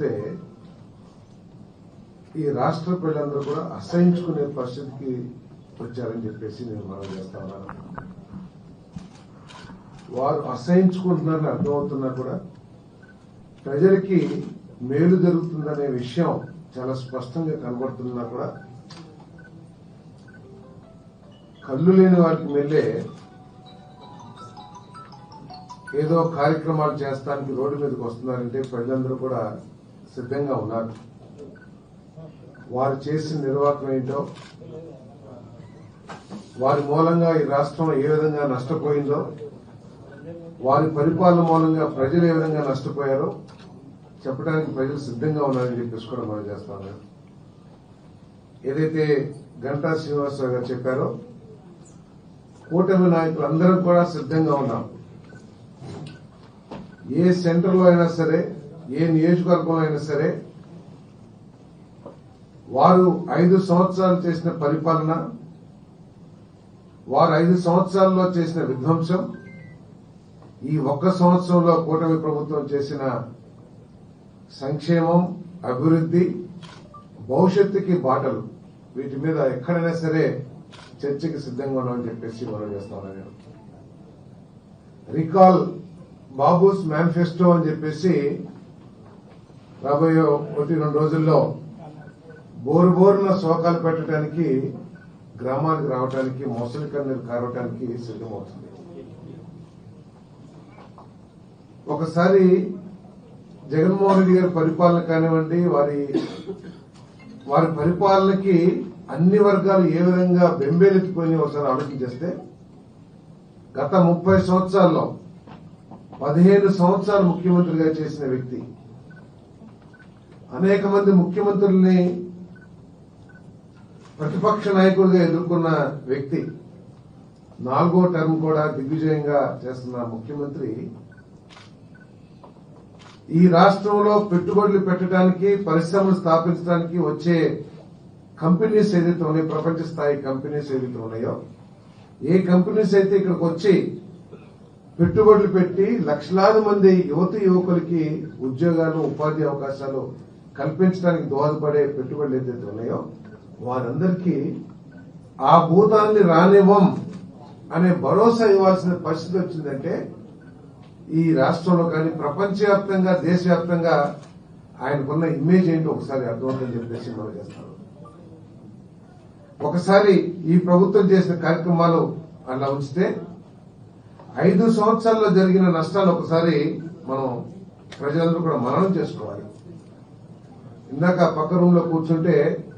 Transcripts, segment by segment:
చూస్తే ఈ రాష్ట్ర ప్రజలందరూ కూడా అసహించుకునే పరిస్థితికి వచ్చారని చెప్పేసి నేను మనం చేస్తా వారు అసహించుకుంటున్నారని అర్థమవుతున్నా కూడా ప్రజలకి మేలు జరుగుతుందనే విషయం చాలా స్పష్టంగా కనబడుతున్నా కూడా కళ్ళు లేని వారికి మెల్లే ఏదో కార్యక్రమాలు చేస్తానికి రోడ్డు మీదకి వస్తున్నారంటే ప్రజలందరూ కూడా సిద్ధంగా ఉన్నారు. వారు చేసిన నిర్వాహకం ఏంటో వారి మూలంగా ఈ రాష్ట్రం ఏ విధంగా నష్టపోయిందో వారి పరిపాలన మూలంగా ప్రజలు ఏ విధంగా నష్టపోయారో చెప్పడానికి ప్రజలు సిద్ధంగా ఉన్నారని చెప్పేసి కూడా మనం చేస్తాను ఏదైతే గంటా శ్రీనివాసరావు గారు చెప్పారో కూటమి నాయకులు అందరం కూడా సిద్ధంగా ఉన్నాం. ఏ సెంటర్లో అయినా సరే ఏ నియోజకవర్గంలో అయినా సరే వారు ఐదు సంవత్సరాలు చేసిన పరిపాలన వారు ఐదు సంవత్సరాల్లో చేసిన విధ్వంసం ఈ ఒక్క సంవత్సరంలో కూటమి ప్రభుత్వం చేసిన సంక్షేమం అభివృద్ధి భవిష్యత్తుకి బాటలు వీటి మీద ఎక్కడైనా సరే చర్చకి సిద్ధంగా ఉన్నామని చెప్పేసి మనం చేస్తాను నేను. రికాల్ బాబూస్ మేనిఫెస్టో అని చెప్పేసి రాబోయే ఒకటి రెండు రోజుల్లో బోరు బోరున శోకాలు పెట్టడానికి గ్రామానికి రావడానికి మొసలి కన్నీరు కారవటానికి సిద్ధమవుతుంది. ఒకసారి జగన్మోహన్ రెడ్డి గారి పరిపాలన కానివ్వండి వారి వారి పరిపాలనకి అన్ని వర్గాలు ఏ విధంగా బెంబేలెత్తిపోయి ఒకసారి ఆలోచించేస్తే గత ముప్పై సంవత్సరాల్లో పదిహేను సంవత్సరాలు ముఖ్యమంత్రిగా చేసిన వ్యక్తి అనేక మంది ముఖ్యమంత్రుల్ని ప్రతిపక్ష నాయకుడిగా ఎదుర్కొన్న వ్యక్తి నాలుగో టర్మ్ కూడా దిగ్విజయంగా చేస్తున్న ముఖ్యమంత్రి ఈ రాష్ట్రంలో పెట్టుబడులు పెట్టడానికి పరిశ్రమలు స్థాపించడానికి వచ్చే కంపెనీస్ ఏదైతే ఉన్నాయో ప్రపంచ స్థాయి కంపెనీస్ ఏదైతే ఉన్నాయో ఏ కంపెనీస్ అయితే ఇక్కడికి వచ్చి పెట్టుబడులు పెట్టి లక్షలాది మంది యువత యువకులకి ఉద్యోగాలు ఉపాధి అవకాశాలు కల్పించడానికి దోహదపడే పెట్టుబడులు ఏదైతే ఉన్నాయో వారందరికీ ఆ భూతాన్ని రానివ్వం అనే భరోసా ఇవ్వాల్సిన పరిస్థితి వచ్చిందంటే ఈ రాష్ట్రంలో కానీ ప్రపంచవ్యాప్తంగా దేశవ్యాప్తంగా ఆయనకున్న ఇమేజ్ ఏంటి ఒకసారి అర్థమవుతుందని చెప్పేసి మనం చేస్తాం ఒకసారి ఈ ప్రభుత్వం చేసిన కార్యక్రమాలు అలా ఉంచితే ఐదు సంవత్సరాల్లో జరిగిన నష్టాలు ఒకసారి మనం ప్రజలందరూ కూడా మననం చేసుకోవాలి. ఇందాక పక్క రూమ్లో కూర్చుంటే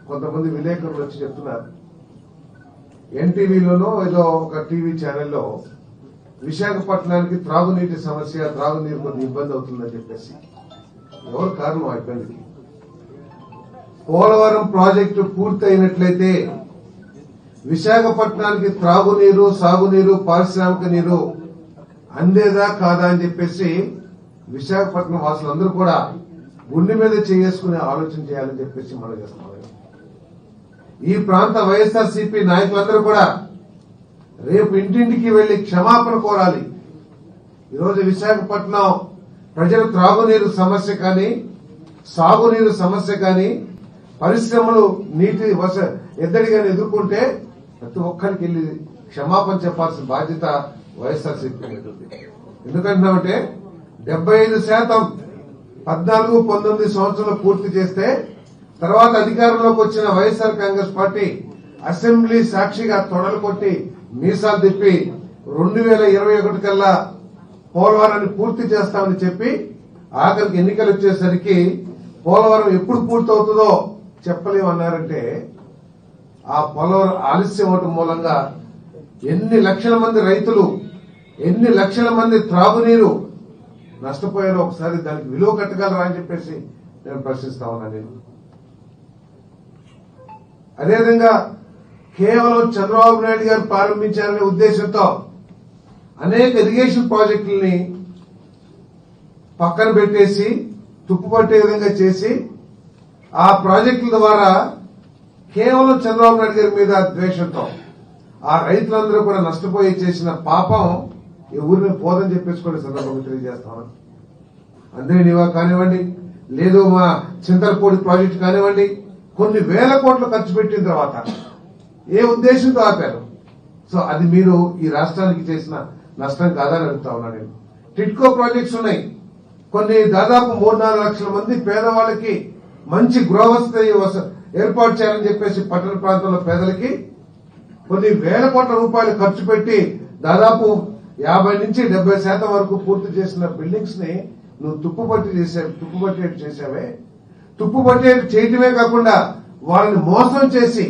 కొంతమంది విలేకరులు వచ్చి చెప్తున్నారు. ఎన్టీవీలోనో ఏదో ఒక టీవీ ఛానల్లో విశాఖపట్నానికి త్రాగునీటి సమస్య త్రాగునీరు కొన్ని ఇబ్బంది అవుతుందని చెప్పేసి. ఎవరు కారణం ఆ ఇబ్బందికి? పోలవరం ప్రాజెక్టు పూర్తయినట్లయితే విశాఖపట్నానికి త్రాగునీరు సాగునీరు పారిశ్రామిక నీరు అందేదా కాదా అని చెప్పేసి విశాఖపట్నం వాసులందరూ కూడా గుండె మీద చేసుకునే ఆలోచన చేయాలని చెప్పేసి మనం చేస్తున్నాం ఈ ప్రాంత వైఎస్ఆర్సీపీ నాయకులందరూ కూడా రేపు ఇంటింటికి వెళ్ళి క్షమాపణ కోరాలి. ఈరోజు విశాఖపట్నం ప్రజలు త్రాగునీరు సమస్య కానీ సాగునీరు సమస్య కానీ పరిశ్రమలు నీటి వస ఎద్దడిగా ఎదుర్కొంటే ప్రతి ఒక్కరికి వెళ్ళి క్షమాపణ చెప్పాల్సిన బాధ్యత వైఎస్ఆర్సీపీ సిపి ఎందుకంటున్నామంటే డెబ్బై ఐదు శాతం పద్నాలుగు పంతొమ్మిది సంవత్సరాలు పూర్తి చేస్తే తర్వాత అధికారంలోకి వచ్చిన వైఎస్ఆర్ కాంగ్రెస్ పార్టీ అసెంబ్లీ సాక్షిగా తొడలు కొట్టి మీసాలు తిప్పి రెండు వేల ఇరవై ఒకటి కల్లా పోలవరాన్ని పూర్తి చేస్తామని చెప్పి ఆఖరికి ఎన్నికలు వచ్చేసరికి పోలవరం ఎప్పుడు పూర్తవుతుందో చెప్పలేమన్నారంటే ఆ పోలవరం ఆలస్యం అవటం మూలంగా ఎన్ని లక్షల మంది రైతులు ఎన్ని లక్షల మంది త్రాగునీరు నష్టపోయారో ఒకసారి దానికి విలువ కట్టగలరా అని చెప్పేసి నేను ప్రశ్నిస్తా ఉన్నా నేను. అదేవిధంగా కేవలం చంద్రబాబు నాయుడు గారు ప్రారంభించారనే ఉద్దేశంతో అనేక ఇరిగేషన్ ప్రాజెక్టుల్ని పక్కన పెట్టేసి తుప్పుపట్టే విధంగా చేసి ఆ ప్రాజెక్టుల ద్వారా కేవలం చంద్రబాబు నాయుడు గారి మీద ద్వేషంతో ఆ రైతులందరూ కూడా నష్టపోయి చేసిన పాపం ఈ ఊరిని పోదని చెప్పేసుకోండి సందర్భంగా తెలియజేస్తాను. అందరి నివా కానివ్వండి లేదు మా చింతలపూడి ప్రాజెక్టు కానివ్వండి కొన్ని వేల కోట్లు ఖర్చు పెట్టిన తర్వాత ఏ ఉద్దేశంతో ఆపారు? సో అది మీరు ఈ రాష్ట్రానికి చేసిన నష్టం కాదని అడుగుతా ఉన్నా నేను. టిట్కో ప్రాజెక్ట్స్ ఉన్నాయి. కొన్ని దాదాపు మూడు నాలుగు లక్షల మంది పేదవాళ్ళకి మంచి గృహవసతి ఏర్పాటు చేయాలని చెప్పేసి పట్టణ ప్రాంతంలో పేదలకి కొన్ని వేల కోట్ల రూపాయలు ఖర్చు పెట్టి దాదాపు యాభై నుంచి డెబ్బై శాతం వరకు పూర్తి చేసిన బిల్డింగ్స్ని నువ్వు తుప్పుపట్టి చేసావు తుప్పుపట్టేట్టు చేసావే. తుప్పుపట్టేట్టు చేయటమే కాకుండా వాళ్ళని మోసం చేసి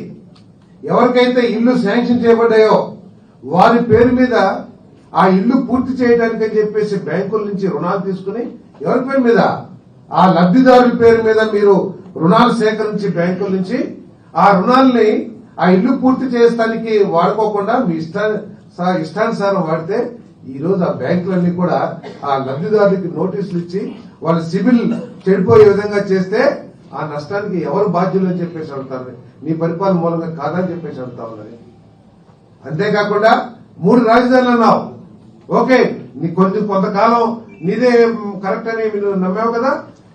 ఎవరికైతే ఇల్లు శాంక్షన్ చేయబడ్డాయో వారి పేరు మీద ఆ ఇల్లు పూర్తి చేయడానికని చెప్పేసి బ్యాంకుల నుంచి రుణాలు తీసుకుని ఎవరి పేరు మీద? ఆ లబ్ధిదారుల పేరు మీద మీరు రుణాలు సేకరించి బ్యాంకుల నుంచి ఆ రుణాలని ఆ ఇల్లు పూర్తి చేయడానికి వాడుకోకుండా మీ ఇష్టాన్ని ఇష్టానుసారం వాడితే ఈ రోజు ఆ బ్యాంకులన్నీ కూడా ఆ లబ్ధిదారులకి నోటీసులు ఇచ్చి వాళ్ళ సిబిల్ చెడిపోయే విధంగా చేస్తే ఆ నష్టానికి ఎవరు బాధ్యులు అని చెప్పేసి అడుగుతారు. నీ పరిపాలన మూలంగా కాదని చెప్పేసి అడుగుతా ఉన్నది అంతేకాకుండా మూడు రాజధానులు అన్నావు. ఓకే నీ కొన్ని కొంతకాలం నీదే కరెక్ట్ అని మీరు నమ్మావు కదా?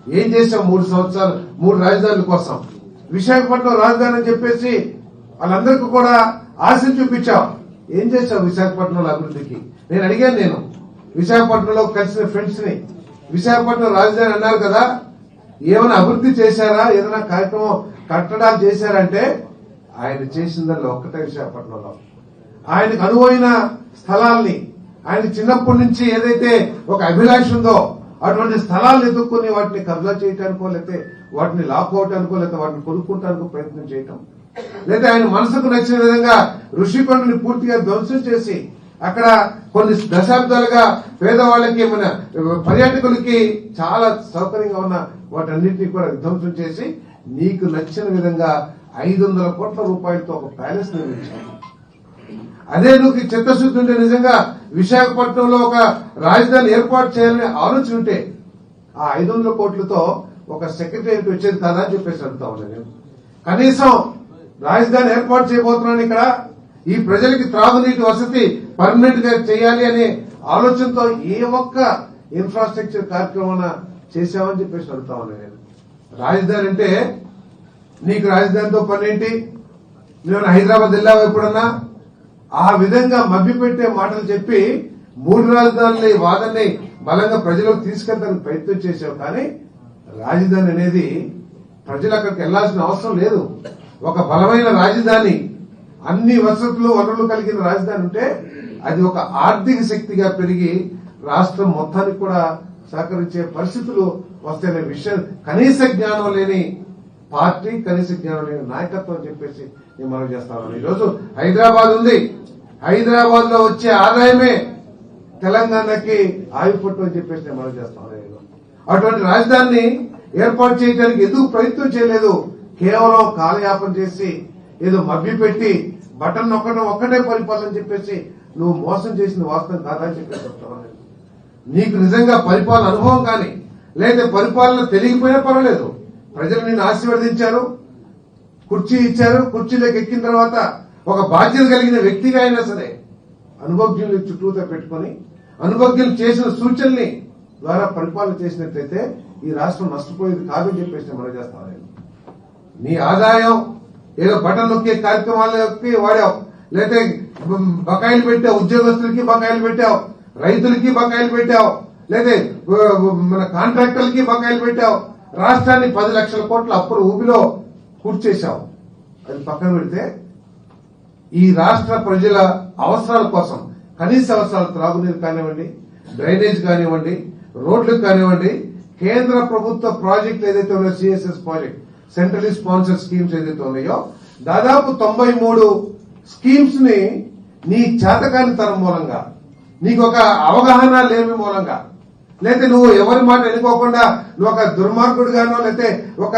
ఏం చేసావు మూడు సంవత్సరాలు మూడు రాజధానుల కోసం? విశాఖపట్నం రాజధాని అని చెప్పేసి వాళ్ళందరికీ కూడా ఆశ చూపించావు. ఏం చేశావు విశాఖపట్నంలో అభివృద్ధికి? నేను అడిగాను నేను. విశాఖపట్నంలో కలిసిన ఫ్రెండ్స్ని. విశాఖపట్నం రాజధాని అన్నారు కదా ఏమైనా అభివృద్ధి చేశారా? ఏదైనా కార్యక్రమం కట్టడాలు చేశారంటే ఆయన చేసిందల్లా ఒక్కటే విశాఖపట్నంలో. ఆయనకు అనువైన స్థలాల్ని ఆయన చిన్నప్పటి నుంచి ఏదైతే ఒక అభిలాష ఉందో అటువంటి స్థలాలను ఎదుర్కొని వాటిని కబ్జా చేయటానికో లేకపోతే వాటిని లాక్కోవటానికో లేకపోతే వాటిని కొనుక్కుంటానికో ప్రయత్నం చేయటం. లేదా ఆయన మనసుకు నచ్చిన విధంగా ఋషికొండని పూర్తిగా ధ్వంసం చేసి అక్కడ కొన్ని దశాబ్దాలుగా పేదవాళ్ళకి మన పర్యాటకులకి చాలా సౌకర్యంగా ఉన్న వాటన్నిటిని కూడా విధ్వంసం చేసి నీకు నచ్చిన విధంగా ఐదు వందల కోట్ల రూపాయలతో ఒక ప్యాలెస్ నిర్మించారు అదే నువ్వు చిత్తశుద్ధి ఉంటే నిజంగా విశాఖపట్నంలో ఒక రాజధాని ఏర్పాటు చేయాలనే ఆలోచన ఉంటే ఆ ఐదు వందల కోట్లతో ఒక సెక్రటరీ వచ్చేది కాదా అని చెప్పేసి అడుగుతా ఉన్నాను నేను. కనీసం రాజధాని ఏర్పాటు చేయబోతున్నాను ఇక్కడ. ఈ ప్రజలకి త్రాగునీటి వసతి పర్మనెంట్గా చేయాలి అనే ఆలోచనతో ఏ ఒక్క ఇన్ఫ్రాస్ట్రక్చర్ కార్యక్రమం చేశామని చెప్పేసి అడుగుతా ఉన్నాను నేను. రాజధాని అంటే నీకు రాజధానితో పని ఏంటి నేను హైదరాబాద్ వెళ్ళావు ఎప్పుడన్నా? ఆ విధంగా మభ్యపెట్టే మాటలు చెప్పి మూడు రాజధానుల వాదనని బలంగా ప్రజలకు తీసుకెళ్తానికి ప్రయత్నం చేశావు. కానీ రాజధాని అనేది ప్రజలు అక్కడికి వెళ్ళాల్సిన అవసరం లేదు. ఒక బలమైన రాజధాని అన్ని వసతులు వనరులు కలిగిన రాజధాని ఉంటే అది ఒక ఆర్థిక శక్తిగా పెరిగి రాష్ట్రం మొత్తానికి కూడా సహకరించే పరిస్థితులు వస్తాయనే విషయం కనీస జ్ఞానం లేని పార్టీ కనీస జ్ఞానం లేని నాయకత్వం అని చెప్పేసి నేను మనం చేస్తాను ఈరోజు హైదరాబాద్ ఉంది. హైదరాబాద్లో వచ్చే ఆదాయమే తెలంగాణకి ఆయుపట్టు అని చెప్పేసి నేను మనం చేస్తాను అటువంటి రాజధానిని ఏర్పాటు చేయడానికి ఎందుకు ప్రయత్నం చేయలేదు? కేవలం కాలయాపన చేసి ఏదో మభ్యపెట్టి బటన్ నొక్కడం ఒక్కటే పరిపాలన చెప్పేసి నువ్వు మోసం చేసిన వాస్తవం కాదని చెప్పేసి నీకు నిజంగా పరిపాలన అనుభవం కానీ లేదా పరిపాలన తెలియకపోయినా పర్వాలేదు. ప్రజలు నిన్ను ఆశీర్వదించారు కుర్చీ ఇచ్చారు కుర్చీలోకి ఎక్కిన తర్వాత ఒక బాధ్యత కలిగిన వ్యక్తిగా అయినా సరే అనుభవజ్ఞుల్ని చుట్టూతో పెట్టుకొని అనుభవజ్ఞులు చేసిన సూచనల్ని ద్వారా పరిపాలన చేసినట్లయితే ఈ రాష్ట్రం నష్టపోయేది కాదని చెప్పేసి మనం చేస్తాను నేను నీ ఆదాయం ఏదో బటన్ నొక్కే కార్యక్రమాలకి వాడావు. లేకపోతే బకాయిలు పెట్టావు ఉద్యోగస్తులకి బకాయిలు పెట్టావు. రైతులకి బకాయిలు పెట్టావు. లేదా మన కాంట్రాక్టర్లకి బకాయిలు పెట్టావు. రాష్ట్రాన్ని పది లక్షల కోట్ల అప్పులు ఊపిలో కూర్చేశావు. అది పక్కన పెడితే ఈ రాష్ట్ర ప్రజల అవసరాల కోసం కనీస అవసరాలు త్రాగునీరు కానివ్వండి డ్రైనేజ్ కానివ్వండి రోడ్లకు కానివ్వండి కేంద్ర ప్రభుత్వ ప్రాజెక్టులు ఏదైతే ఉన్నాయో CSS project centrally sponsor schemes ఏదైతే ఉన్నాయో దాదాపు తొంభై మూడు స్కీమ్స్ని నీ చేతకాని తరం మూలంగా నీకు ఒక అవగాహన లేని మూలంగా లేకపోతే నువ్వు ఎవరి మాట ఎన్నుకోకుండా నువ్వు ఒక దుర్మార్గుడిగానో లేకపోతే ఒక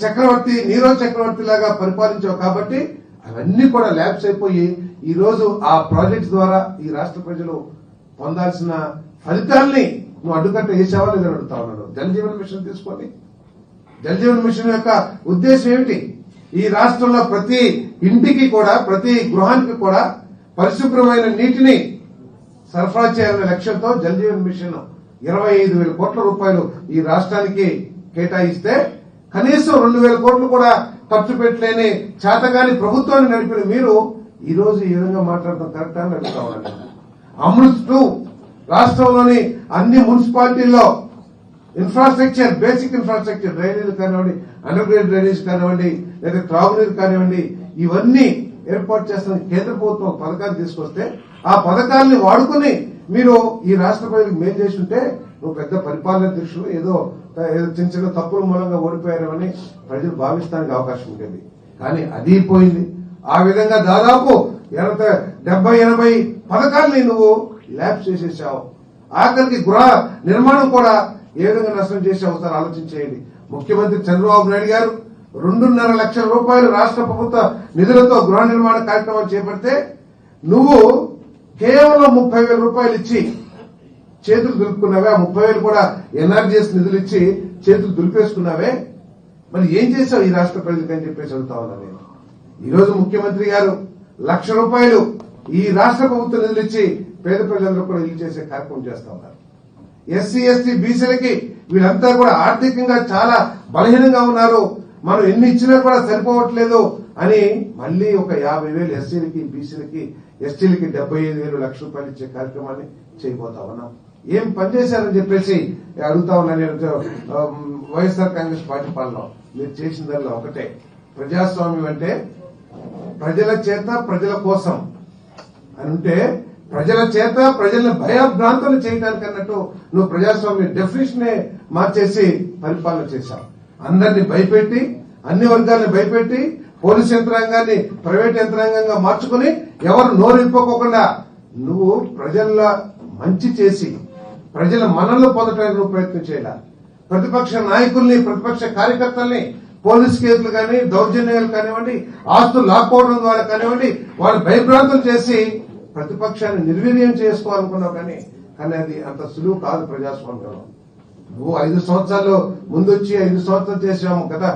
చక్రవర్తి నీరో చక్రవర్తి లాగా పరిపాలించావు కాబట్టి అవన్నీ కూడా ల్యాబ్స్ అయిపోయి ఈరోజు ఆ ప్రాజెక్ట్ ద్వారా ఈ రాష్ట్ర ప్రజలు పొందాల్సిన ఫలితాల్ని నువ్వు అడ్డుకట్ట వేసావా లేదని అడుగుతా ఉన్నాడు. జలజీవన్ మిషన్ తీసుకోండి జలజీవన్ మిషన్ యొక్క ఉద్దేశం ఏమిటి? ఈ రాష్ట్రంలో ప్రతి ఇంటికి కూడా ప్రతి గృహానికి కూడా పరిశుభ్రమైన నీటిని సరఫరా చేయాలనే లక్ష్యంతో జలజీవన్ మిషన్ ఇరవై ఐదు వేల కోట్ల రూపాయలు ఈ రాష్ట్రానికి కేటాయిస్తే కనీసం రెండు వేల కోట్లు కూడా ఖర్చు పెట్టలేని చేతగాని ప్రభుత్వాన్ని నడిపిన మీరు ఈ రోజు ఈ విధంగా మాట్లాడటం కరెక్టా అని అడుగుతా ఉన్నాను అమృత్ టూ రాష్ట్రంలోని అన్ని మున్సిపాలిటీల్లో ఇన్ఫ్రాస్ట్రక్చర్ బేసిక్ ఇన్ఫ్రాస్ట్రక్చర్ డ్రైనేజ్ కానివ్వండి అండర్ గ్రౌండ్ డ్రైనేజ్ కానివ్వండి లేదా త్రాగునీరు కానివ్వండి ఇవన్నీ ఏర్పాటు చేస్తున్న కేంద్ర ప్రభుత్వం పథకాన్ని తీసుకొస్తే ఆ పథకాన్ని వాడుకుని మీరు ఈ రాష్ట్ర ప్రజలకు మేలు చేసి ఉంటే నువ్వు పెద్ద పరిపాలన దృష్టిలో ఏదో ఏదో చిన్న చిన్న తప్పుల మూలంగా ఓడిపోయారని ప్రజలు భావిస్తానికి అవకాశం ఉండేది కానీ అది పోయింది. ఆ విధంగా దాదాపు ఎనభై డెబ్బై ఎనభై పథకాల్ని నువ్వు ల్యాబ్స్ చేసేసావు. ఆఖరికి గృహ నిర్మాణం కూడా ఏ విధంగా నష్టం చేసావు ఒకసారి ఆలోచించేయండి. ముఖ్యమంత్రి చంద్రబాబు నాయుడు గారు రెండున్నర లక్షల రూపాయలు రాష్ట్ర ప్రభుత్వ నిధులతో గృహ నిర్మాణ కార్యక్రమాలు చేపడితే నువ్వు కేవలం ముప్పై వేల రూపాయలు ఇచ్చి చేతులు దులుపుకున్నావే. ఆ ముప్పై వేలు కూడా ఎన్ఆర్జీఎస్ నిధులు ఇచ్చి చేతులు దులిపేసుకున్నావే. మరి ఏం చేశావు ఈ రాష్ట్ర ప్రజలకు అని చెప్పేసి అడుగుతా ఉన్నా నేను. ఈరోజు ముఖ్యమంత్రి గారు లక్ష రూపాయలు ఈ రాష్ట్ర ప్రభుత్వ నిధులు ఇచ్చి పేద ప్రజలందరూ కూడా ఇల్లు చేసే కార్యక్రమం చేస్తా ఉన్నారు. ఎస్సీ ఎస్టీ బీసీలకి వీళ్ళంతా కూడా ఆర్థికంగా చాలా బలహీనంగా ఉన్నారు. మనం ఎన్ని ఇచ్చినా కూడా సరిపోవట్లేదు అని మళ్ళీ ఒక యాభై వేలు ఎస్సీలకి బీసీలకి ఎస్టీలకి డెబ్బై ఐదు వేలు లక్ష రూపాయలు ఇచ్చే కార్యక్రమాన్ని చేయబోతా ఉన్నాం. ఏం పనిచేశారని చెప్పేసి అడుగుతా ఉన్నా నేను వైఎస్ఆర్ కాంగ్రెస్ పార్టీ పాలన మీరు చేసిందల్లా ఒకటే. ప్రజాస్వామ్యం అంటే ప్రజల చేత ప్రజల కోసం అని ఉంటే ప్రజల చేత ప్రజల్ని భయభ్రాంతులు చేయడానికి అన్నట్టు నువ్వు ప్రజాస్వామ్య డెఫినేషన్ మార్చేసి పరిపాలన చేశావు. అందరిని భయపెట్టి అన్ని వర్గాల్ని భయపెట్టి పోలీస్ యంత్రాంగాన్ని ప్రైవేట్ యంత్రాంగంగా మార్చుకుని ఎవరు నోరిప్పుకోకుండా నువ్వు ప్రజల మంచి చేసి ప్రజల మనల్ని పొందడానికి నువ్వు ప్రయత్నం చేయాలి? ప్రతిపక్ష నాయకుల్ని ప్రతిపక్ష కార్యకర్తల్ని పోలీస్ కేసులు కానీ దౌర్జన్యాలు కానివ్వండి ఆస్తులు లాక్కోవడం ద్వారా కానివ్వండి వాళ్ళు భయభ్రాంతులు చేసి ప్రతిపక్షాన్ని నిర్వీర్యం చేసుకోవాలనుకున్నావు కానీ కానీ అది అంత సులువు కాదు ప్రజాస్వామ్యంలో. నువ్వు ఐదు సంవత్సరాలు ముందొచ్చి ఐదు సంవత్సరాలు చేసాము కదా.